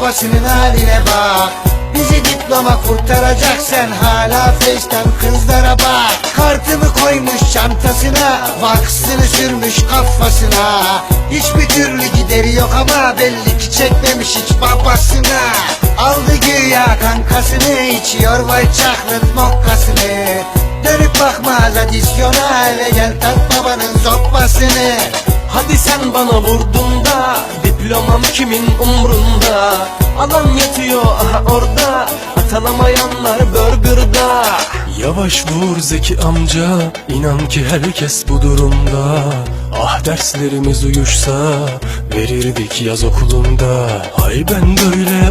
babasının haline bak. Bizi diploma kurtaracak sen hala feşten kızlara bak. Kartımı koymuş çantasına Vaksını sürmüş kafasına. Hiçbir türlü gideri yok ama belli ki çekmemiş hiç babasına. Aldı güya kankasını içiyor vay çaklık mokkasını. Dönüp bakmaz adisyona eve gel tat babanın zoppasını. Hadi sen bana vurdun Diplomam kimin umrunda? Alan yatıyor aha orada. Atanamayanlar burgerda. Yavaş vur Zeki amca inan ki herkes bu durumda. Ah derslerimiz uyuşsa Verirdik yaz okulunda. Hay ben böyle